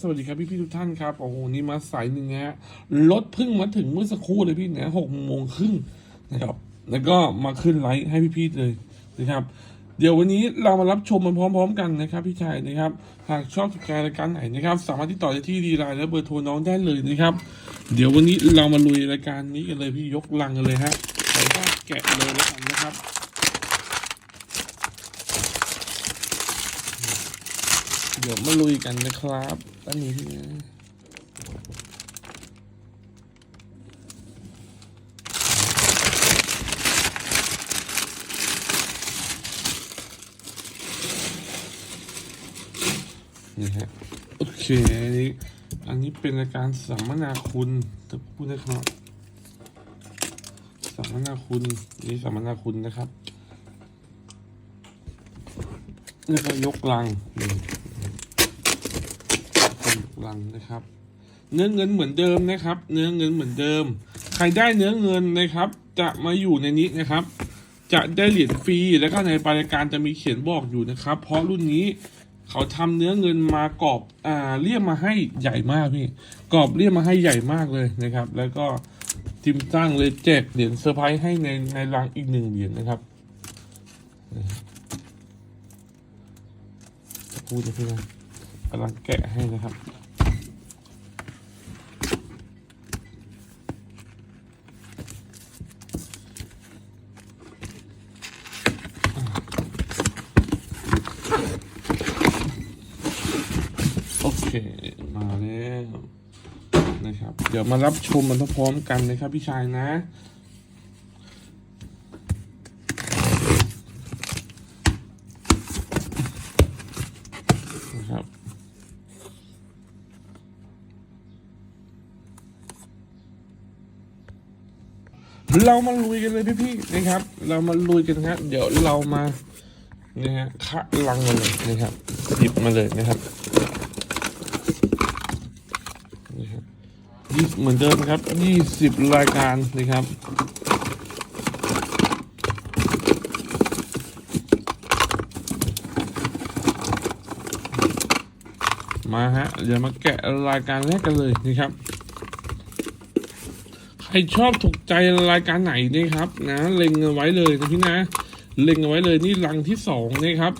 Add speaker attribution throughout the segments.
Speaker 1: สวัสดีครับพี่พี่ทุกท่านครับ โอ้โห นี่มาสายหนึ่งนะฮะ รถเพิ่งมาถึงเมื่อสักครู่เลยพี่นะหกโมงครึ่งนะครับ แล้วก็มาขึ้นไลฟ์ให้พี่พี่เลยนะครับ เดี๋ยววันนี้เรามารับชมมันพร้อม ๆ กันนะครับ พี่ชายนะครับ หากชอบถูกใจรายการไหนนะครับ สามารถติดต่อได้ที่ดีไลน์และเบอร์โทรน้องได้เลยนะครับ เดี๋ยววันนี้เรามาลุยรายการนี้กันเลยพี่ยกลังกันเลยฮะใส่แกะเลยแล้วกันนะครับเดี๋ยวมาลุยกันนะครับ ด้านนี้พี่นะนี่ฮะโอเคอันนี้อันนี้เป็นรายการสัมมนาคุณจะพูดนะครับ สัมมนาคุณนี่สัมมนาคุณนะครับ แล้วก็ยกลังนี่ ลังนะครับ เนื้อเงินเหมือนเดิมนะครับ เนื้อเงินเหมือนเดิม ใครได้เนื้อเงินนะครับ จะมาอยู่ในนี้นะครับ จะได้เหรียญฟรีแล้วก็ในรายการจะมีเขียนบอกอยู่นะครับ เพราะรุ่นนี้เขาทำเนื้อเงินมากรอบอ่าเรียกมาให้ใหญ่มากพี่กรอบเรียกมาให้ใหญ่มากเลยนะครับ แล้วก็ทีมตั้งเลยแจกเหรียญเซอร์ไพรส์ให้ในในรังอีกหนึ่งเหรียญนะครับพูดจะพี่นะกำลังแกะให้นะครับ มาแล้วนะครับ เดี๋ยวมารับชมมันพร้อมกันนะครับพี่ชายนะ นะครับเรามาลุยกันเลยพี่ๆนะครับ เรามาลุยกันครับเดี๋ยวเรามานะฮะคะลังมาเลยนะครับหยิบมาเลยนะครับนี่ครับยี่ เหมือนเดิมครับยี่สิบรายการนะครับมาฮะเดี๋ยวมาแกะรายการแรกกันเลยนะครับ ใครชอบถูกใจรายการไหนนะครับ นะเล็งเอาไว้เลยนะพี่นะเล็งเอาไว้เลยนี่รังที่สองนะครับ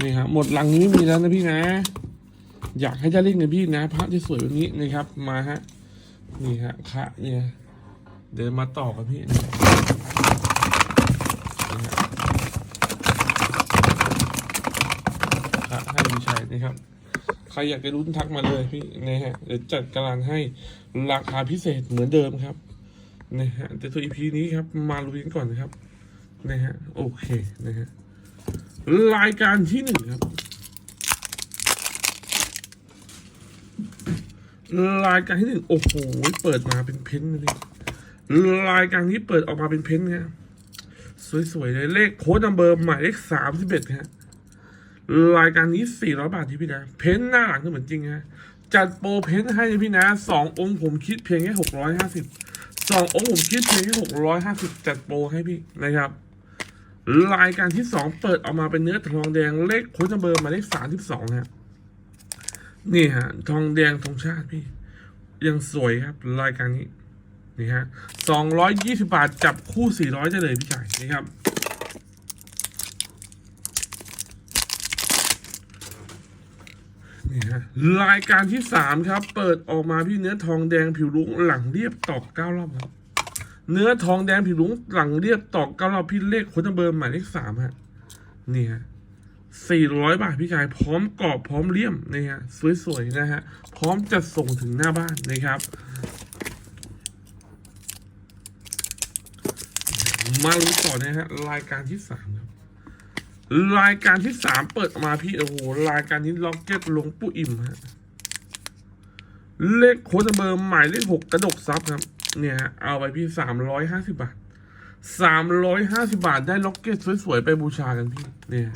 Speaker 1: นี่ครับหมดรังนี้ไม่มีแล้วนะพี่นะ อยากให้ได้เล่นกับพี่นะ พระที่สวยแบบนี้นะครับ มาฮะ นี่ฮะคะเนี่ย เดินมาต่อกับพี่นะนี่ฮะคะให้พี่ชัยนะครับ ใครอยากจะรุ้นทักมาเลยพี่นะฮะ เดี๋ยวจัดการให้ราคาพิเศษเหมือนเดิมครับนะฮะแต่ตัว EP นี้ครับ มาลุยกันก่อนนะครับนะฮะ โอเคนะฮะ รายการที่หนึ่งครับ รายการที่หนึ่งโอ้โหเปิดมาเป็นเพ้นเลยรายการนี้เปิดออกมาเป็นเพ้นท์เนี่ยสวยๆเลยเลขโค้ดนัมเบอร์หมายเลขสามสิบเอ็ดฮะรายการนี้สี่ร้อยบาทที่พี่นะ เพ้นหน้าหลังก็เหมือนจริงฮะจัดโปรเพ้นให้พี่นะสององค์ผมคิดเพียงแค่หกร้อยห้าสิบสององค์ผมคิดเพียงแค่หกร้อยห้าสิบจัดโปรให้พี่นะครับรายการที่สองเปิดออกมาเป็นเนื้อทองแดงเลขโค้ดนัมเบอร์หมายเลขสามสิบสองฮะ นี่ฮะ ทองแดงทองชาติพี่ ยังสวยครับ รายการนี้ นี่ฮะสองร้อยยี่สิบาท จับคู่สี่ร้อยได้เลยพี่ชายนี่ครับ นี่ฮะ รายการที่สามครับ เปิดออกมาพี่เนื้อทองแดงผิวรุ้งหลังเรียบตอกเก้ารอบครับ เนื้อทองแดงผิวรุ้งหลังเรียบตอกเก้ารอบพี่เลขคนเบอร์หมายเลขสามฮะ นี่ฮะ สี่ร้อยบาทพี่ชายพร้อมกรอบพร้อมเลี่ยมนี่ฮะสวยๆนะฮะพร้อมจะส่งถึงหน้าบ้านนะครับ มาลุ้นต่อนะฮะรายการที่สามครับรายการที่สามเปิดออกมาพี่โอ้โหรายการนี้ล็อกเก็ตลงปู่อิ่มฮะเลขโค้ดเบอร์หมายเลขหกกระดกซับครับ เนี่ยฮะเอาไปพี่สามร้อยห้าสิบาทสามร้อยห้าสิบาทได้ล็อกเก็ตสวยๆไปบูชากันพี่ เนี่ย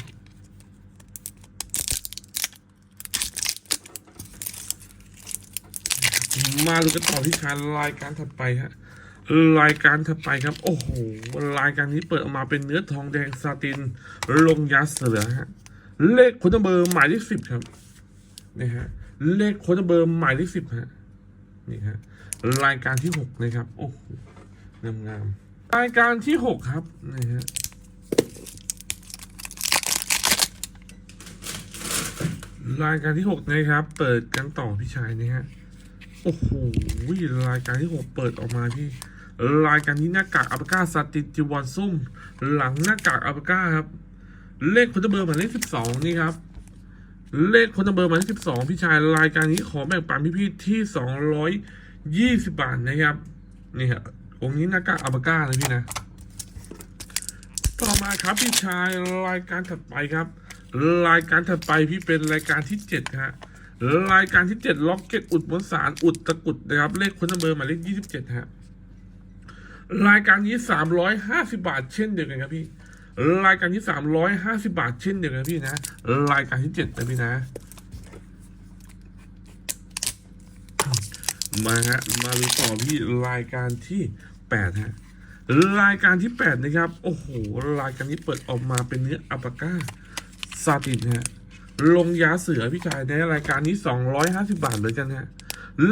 Speaker 1: มาดูกันต่อที่ชารรายการถัดไปฮะรายการถัดไปครับ โอ้โหรายการนี้เปิดออกมาเป็นเนื้อทองแดงซาติน ลงยาเสือฮะเลขคุณเบอร์หมายเลขสิบครับนะฮะเลขค้ดเบอร์หมายเลขสิบฮะนี่ฮะรายการที่หกนะครับโอ้โหงามงามๆรายการที่หกครับนี่ฮะรายการที่หกนะครับ เปิดกันต่อพี่ชายนะฮะ โอ้โหรายการที่หกเปิดออกมาพี่ รายการนี้หน้ากากอัปก้าสติจิวอนซุ่ม หลังหน้ากากอัปก้าครับ เลขคนเบอร์หมายเลขสิบสองนี่ครับ เลขคนเบอร์หมายเลขสิบสองพี่ชายรายการนี้ขอแบ่งปันพี่ๆที่สองร้อยยี่สิบบาทนะครับ นี่ครับองค์นี้หน้ากากอัปก้านะพี่นะ ต่อมาครับพี่ชายรายการถัดไปครับ รายการถัดไปพี่เป็นรายการที่เจ็ดฮะ รายการที่เจ็ดล็อกเก็ตอุดบนสารอุดตะกุดนะครับ เลขคนเบอร์หมายเลขยี่สิบเจ็ดฮะรายการนี้สามร้อยห้าสิบาท เช่นเดียวกันครับพี่ รายการที่สามร้อยห้าสิบาท เช่นเดียวกันพี่นะ รายการที่เจ็ดนะพี่นะ มาฮะ มาดูต่อพี่รายการที่แปดฮะ รายการที่แปดนะครับ โอ้โห รายการนี้เปิดออกมาเป็นเนื้ออัปาก้าซาตินฮะ ลงยาเสือพี่ชายในรายการนี้สองร้อยห้าสิบาทเหมือนกันฮะ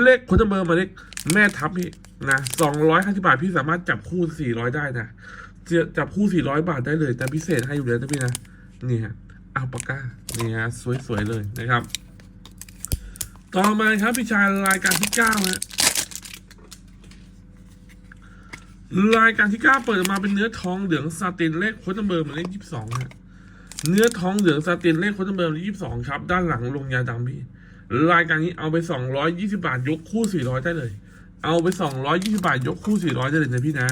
Speaker 1: เลขคนเบอร์มาเลขแม่ทัพพี่นะสองร้อยห้าสิบาทพี่สามารถจับคู่สี่ร้อยได้นะจะจับคู่สี่ร้อยบาทได้เลย แต่พิเศษให้อยู่แล้วนะพี่นะนี่ฮะอัลปาก้านี่ฮะสวยๆเลยนะครับ ต่อมาครับพี่ชายรายการที่เก้าฮะรายการที่เก้าเปิดมาเป็นเนื้อทองเหลืองซาตินเลขโค้ดเบอร์หมาเลขยี่สิบสองฮะ เนื้อทองเหลืองซาตินเลขโค้ดเบอร์ยี่สิบสองครับ ด้านหลังลงยาดำพี่รายการนี้เอาไปสองร้อยยี่สิบาทยกคู่สี่ร้อยได้เลย เอาไปสองร้อยยี่สิบาทยกคู่สี่ร้อยได้เลยนะพี่นะ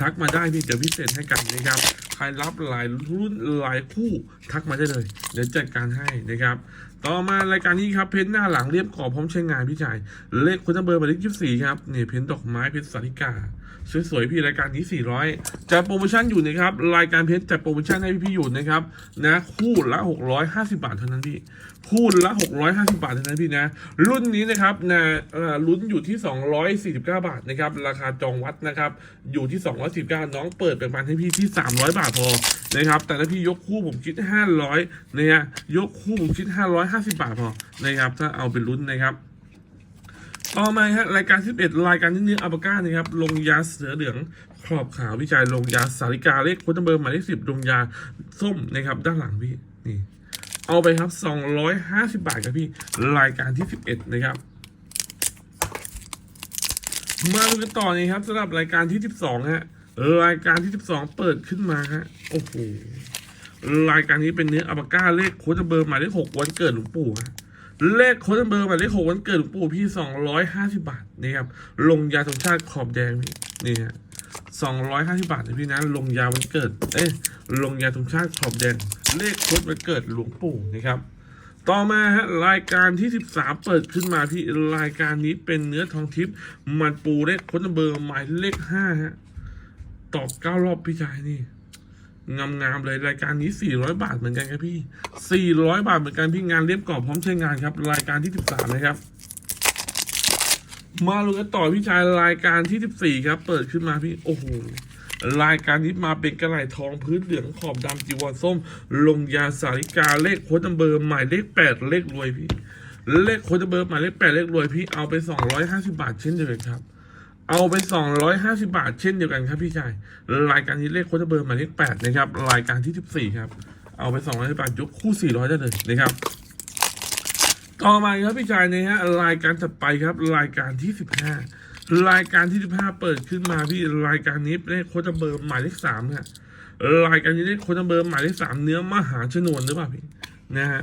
Speaker 1: ทักมาได้พี่เดี๋ยวพิเศษให้กันนะครับใครรับหลายรุ่นหลายคู่ทักมาได้เลย เดี๋ยวจัดการให้นะครับ ต่อมารายการนี้ครับเพ้นหน้าหลังเรียบขอบพร้อมใช้งานพี่ชายเลขคุณเบอร์หมายเลขยี่สิบสี่ครับนี่เพ้นดอกไม้เพ้นสาริกา สวยๆพี่รายการนี้ 400จะโปรโมชั่นอยู่นะครับรายการเพชรจัดโปรโมชั่นให้พี่ๆอยู่นะครับนะคู่ละ 650 บาทเท่านั้นพี่คู่ละ 650 บาทเท่านั้นพี่นะ รุ่นนี้นะครับนะเอ่อลุ้นอยู่ที่ 249 บาทนะครับราคาจองวัดนะครับอยู่ที่ 219 น้องเปิดแบ่งปันให้พี่ที่ 300 บาทพอนะครับแต่ถ้าพี่ยกคู่ผมคิด 500นะฮะยกคู่ผมคิด 550 บาทพอนะครับถ้าเอาเป็นลุ้นนะครับ ต่อมาฮะรายการที่11รายการที่เนื้ออัลปาก้านะครับลงยาเสือเหลืองครอบขาววิจัยลงยาสาริกาเลขโค้ดเบอร์หมายเลขสิบลงยาส้มนะครับ ด้านหลังพี่นี่ เอาไปครับ250บาทครับพี่รายการที่11นะครับมาดูกันต่อนี่ครับสำหรับรายการที่12ฮะรายการที่12เปิดขึ้นมาฮะโอ้โหรายการนี้เป็นเนื้ออัลปาก้าเลขโค้ดเบอร์หมายเลข6วันเกิดหลวงปู่ฮะ เลขโค้ดเบอร์หมายเลขหกวันเกิดหลวงปู่พี่สองร้อยห้าสิบาทนะครับลงยาธงชาติขอบแดงพี่นี่ฮะสองร้อยห้าสิบาทนะพี่นะลงยาวันเกิด เอ้ยลงยาธงชาติขอบแดง เลขโค้ดวันเกิดหลวงปู่นะครับ ต่อมาฮะรายการที่สิบสามเปิดขึ้นมาพี่รายการนี้เป็นเนื้อทองทิพย์มันปูเลขโค้ดเบอร์หมายเลขห้าฮะตอบเก้ารอบพี่ชายนี่ งามๆเลยรายการนี้ 400 บาทเหมือนกันครับพี่ 400 บาทเหมือนกันพี่งานเรียบกรอบพร้อมใช้งานครับ รายการที่ 13 นะครับ มาลุกันต่อพี่ชายรายการที่ 14 ครับ เปิดขึ้นมาพี่โอ้โหรายการนี้มาเป็นกระไหล่ทองพื้นเหลืองขอบดำจีวรส้ม ลงยาสาริกาเลขโค้ดนัมเบอร์หมายเลข 8 เลขรวยพี่ เลขโค้ดนัมเบอร์หมายเลข 8 เลขรวยพี่เอาไป 250 บาทเช่นเดียวกันครับ เอาไป 250 บาท เช่นเดียวกันครับพี่ชาย รายการนี้เลขโค้ดเบอร์หมายเลข8นะครับ รายการที่ 14 ครับ เอาไป200บาทยกคู่ 400 ได้เลยนะครับ ต่อมาครับพี่ชายนะฮะ รายการถัดไปครับ รายการที่ 15 รายการที่ 15 เปิดขึ้นมาพี่ รายการนี้เลขโค้ดเบอร์หมายเลข3ฮะ รายการนี้เลขโค้ดเบอร์หมายเลข3เนื้อมหาชนวนหรือเปล่าพี่ นะฮะ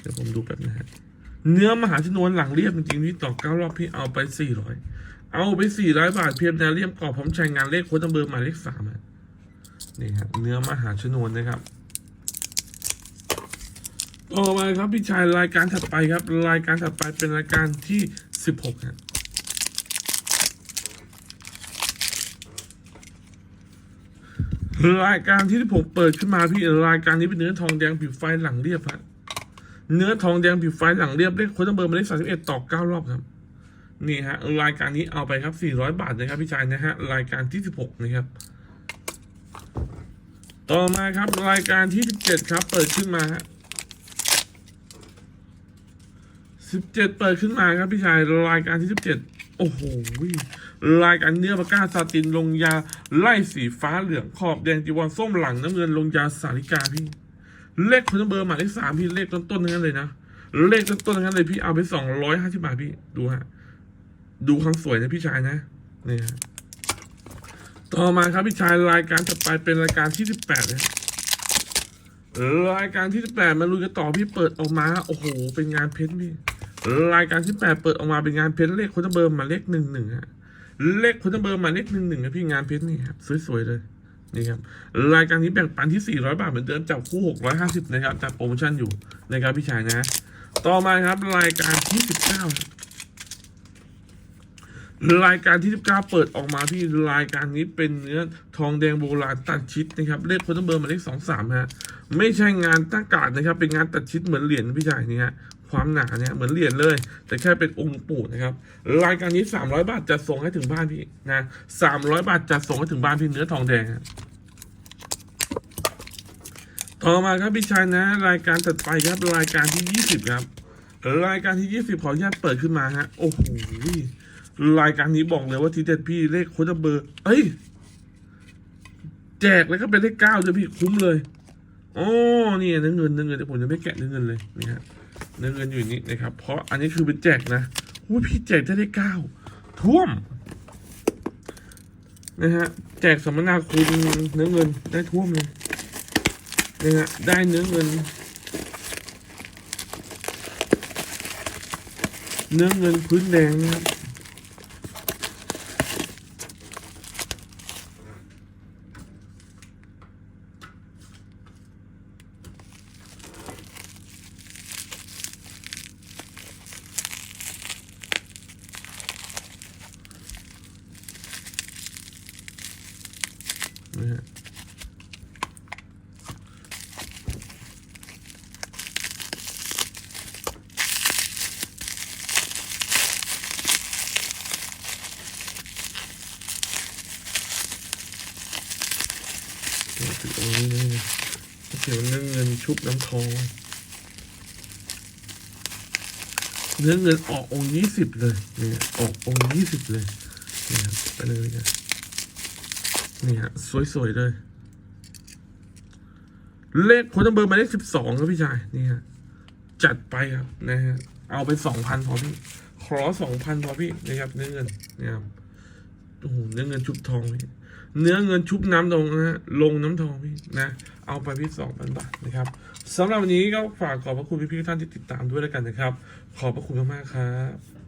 Speaker 1: เดี๋ยวผมดูแป๊บนะฮะเนื้อมหาชนวนหลังเรียบจริงๆพี่ต่อเก้ารอบพี่เอาไป400 เอาไปสี่ร้อยบาทเพียงแนวเรียมกรอบพร้อมใช้งานเลขโค้ดเบอร์หมายเลขสามนี่ครับเนื้อมหาชนวนนะครับต่อมาครับพี่ชายรายการถัดไปครับ รายการถัดไปเป็นรายการที่สิบหกครับรายการที่ผมเปิดขึ้นมาพี่รายการนี้เป็นเนื้อทองแดงผิวไฟหลังเรียบฮะเนื้อทองแดงผิวไฟหลังเรียบเลขโค้ดเบอร์หมายเลขสามสิบเอ็ดต่อเก้ารอบครับ นี่ฮะรายการนี้เอาไปครับ 400 บาทนะครับพี่ชายนะฮะรายการที่ 16 นะครับ ต่อมาครับรายการที่ 17 ครับ เปิดขึ้นมาฮะสิบเจ็ดเปิดขึ้นมาครับพี่ชายรายการที่สิบเจ็ดโอ้โหรายการเนื้อปากกาซาตินลงยาไล่สีฟ้าเหลืองขอบแดงจีวรส้มหลังน้ำเงินลงยาสาริกาพี่ เลขคนเบอร์หมายเลขสามพี่เลขต้นๆทั้งนั้นเลยนะเลขต้นๆทั้งนั้นเลยพี่เอาไปสองร้อยห้าสิบบาทพี่ดูฮะ ดูความสวยนะพี่ชายนะนี่ฮะต่อมาครับพี่ชายรายการถัดไปเป็นรายการที่สิบแปดนะรายการที่สิบแปดมาลุยกันต่อพี่เปิดออกมา โอ้โห เป็นงานเพ้นท์พี่รายการที่แปดเปิดออกมาเป็นงานเพ้นท์เลขคนเบอร์มาเลขหนึ่งหนึ่งฮะเลขคนเบอร์มาเลขหนึ่งหนึ่งครับพี่งานเพ้นท์นี่ครับสวยๆเลยนี่ครับรายการนี้แบ่งปันที่สี่ร้อยบาทเหมือนเดิมจับคู่หกร้อยห้าสิบนะครับจัดโปรโมชั่นอยู่นะครับพี่ชายนะ ต่อมาครับรายการที่สิบเก้า รายการที่สิบเก้าเปิดออกมาพี่รายการนี้เป็นเนื้อทองแดงโบราณตัดชิดนะครับเลขคนเบอร์มาเลขสองสามฮะไม่ใช่งานตั้งการดนะครับ เป็นงานตัดชิดเหมือนเหรียญพี่ชายนี่ฮะความหนาเนี่ยเหมือนเหรียญเลย แต่แค่เป็นองค์ปู่นะครับรายการนี้สามร้อยบาทจะส่งให้ถึงบ้านพี่นะสามร้อยบาทจะส่งให้ถึงบ้านพี่เนื้อทองแดงต่อมาครับพี่ชายนะ รายการตัดไปครับรายการที่ยี่สิบครับ รายการที่ยี่สิบขออนุญาตเปิดขึ้นมาฮะโอ้โห รายการนี้บอกเลยว่าทีเด็ดพี่เลขโค้ดเบอร์ เอ้ย แจกแล้วก็เป็นเลขเก้าด้วยพี่คุ้มเลยอ๋อนี่เนื้อเงินเนื้อเงินเดี๋ยวผมจะไม่แกะเนื้อเงินเลยนี่ฮะเนื้อเงินอยู่นี่นะครับ เพราะอันนี้คือเป็นแจกนะอุ้ยพี่แจกได้ได้เก้าท่วมนะฮะแจกสัมมนาคุณเนื้อเงินได้ท่วมเลยนะฮะได้เนื้อเงิน เนื้อเงินพื้นแดงนะครับ นะฮะเดี๋ยวติดตรงนี้นะ เดี๋ยวเนื้อเงินชุบน้ำทอง เนื้อเงินออกองค์ยี่สิบเลยเนี่ยออกองค์ยี่สิบเลยเนี่ยไปเลยนะนี่ฮะสวยๆเลย เลขโค้ดเบอร์หมายเลขสิบสองครับพี่ชายนี่ฮะจัดไปครับนะฮะเอาไปสองพันพอพี่ ขอสองพันพอพี่นะครับเนื้อเงินนะครับโอ้โหเนื้อเงินชุบทองพี่ เนื้อเงินชุบน้ำทองนะฮะลงน้ำทองพี่นะ เอาไปพี่สองพันบาทนะครับสำหรับวันนี้ก็ฝากขอบพระคุณพี่ๆท่านที่ติดตามด้วยแล้วกันนะครับ ขอบพระคุณมากๆครับ